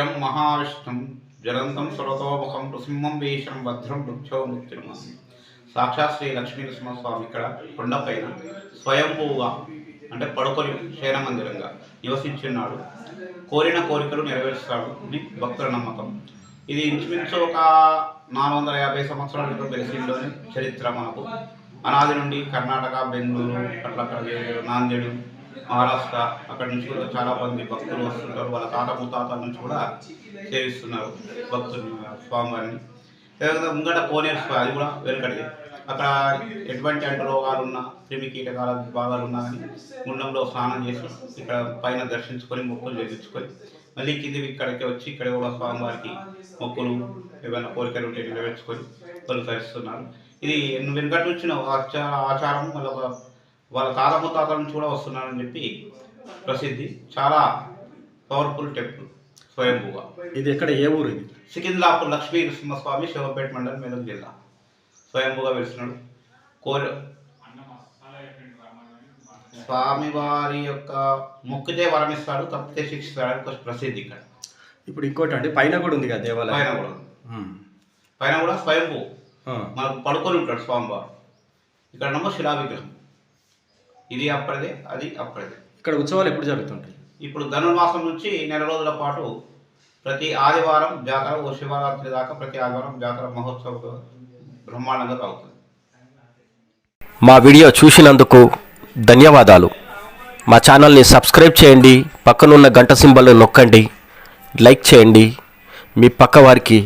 ఉగ్రం మహావిష్ణుం జలంతం సురతోముఖం నృసింహం వీషం భద్రం వృక్షో మృత్యుర్మామి సాక్షాత్ శ్రీ లక్ష్మీనరసింహస్వామి ఇక్కడ కొండపైన స్వయంభూగా అంటే పడుకొని శయన మందిరంగా నివసించున్నాడు. కోరిన కోరికలు నెరవేరుస్తాడు అని భక్తుల నమ్మకం. ఇది ఇంచుమించు ఒక నాలుగు వందల యాభై సంవత్సరాల క్రితం చరిత్ర మనకు. అనాది నుండి కర్ణాటక బెంగళూరు అట్లా నాందేడు మహారాష్ట్ర అక్కడి నుంచి కూడా చాలా మంది భక్తులు వస్తుంటారు. వాళ్ళ తాత ముత్తాతల నుంచి కూడా సేవిస్తున్నారు భక్తులు స్వామివారిని. అదేవిధంగా ముంగట కోనేరు అది కూడా వెనుకటిది అక్కడ ఎటువంటి అంటు రోగాలు ఉన్నా క్రిమి కీటకాల భాగాలు ఉన్నా కానీ గుండంలో స్నానం చేసి ఇక్కడ పైన దర్శించుకొని మొక్కులు చేయించుకొని మళ్ళీ కింది ఇక్కడికి వచ్చి ఇక్కడ కూడా స్వామివారికి మొక్కులు ఏమైనా కోరికలు ఉంటే నెరవేర్చుకొని కొనసాగిస్తున్నారు. ఇది వెనుకటి నుంచి ఆచార ఆచారం మళ్ళీ వాళ్ళ తాత ముత్తాతల నుంచి కూడా వస్తున్నారని చెప్పి ప్రసిద్ధి చాలా పవర్ఫుల్ టెంపుల్ స్వయంభూగా. ఇది ఎక్కడ ఏ ఊరు ఇది? సికింద్రాపూర్ లక్ష్మీ నరసింహస్వామి శివపేట మండలం మెదక్ జిల్లా. స్వయంభూగా వెలిసినాడు. కోరి స్వామివారి యొక్క మొక్కితే వరమిస్తాడు తప్పితే శిక్షిస్తాడు అని కొంచెం ప్రసిద్ధి ఇక్కడ. ఇప్పుడు ఇంకోటి అండి పైన కూడా ఉంది కదా పైన దేవాలయం కూడా ఉమ్. పైన కూడా స్వయంభూ. మనకు పడుకొని ఉంటాడు స్వామివారు. ఇక్కడ నమ్మ శిలా విగ్రహం ఇది అప్పటిదే అది అప్పటిదే. ఇక్కడ ఉత్సవాలు ఎప్పుడు జరుగుతుంటాయి? ఇప్పుడు ధనుర్మాసం నుంచి నెల రోజుల పాటు ప్రతి ఆదివారం జాతర ఓ శివరాత్రి దాకా ప్రతి ఆదివారం జాతర మహోత్సవం బ్రహ్మాండంగా సాగుతుంది. మా వీడియో చూసినందుకు ధన్యవాదాలు. మా ఛానల్ని సబ్స్క్రైబ్ చేయండి పక్కనున్న గంట సింబల్ నొక్కండి లైక్ చేయండి మీ పక్క వారికి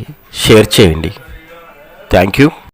షేర్ చేయండి. Thank you.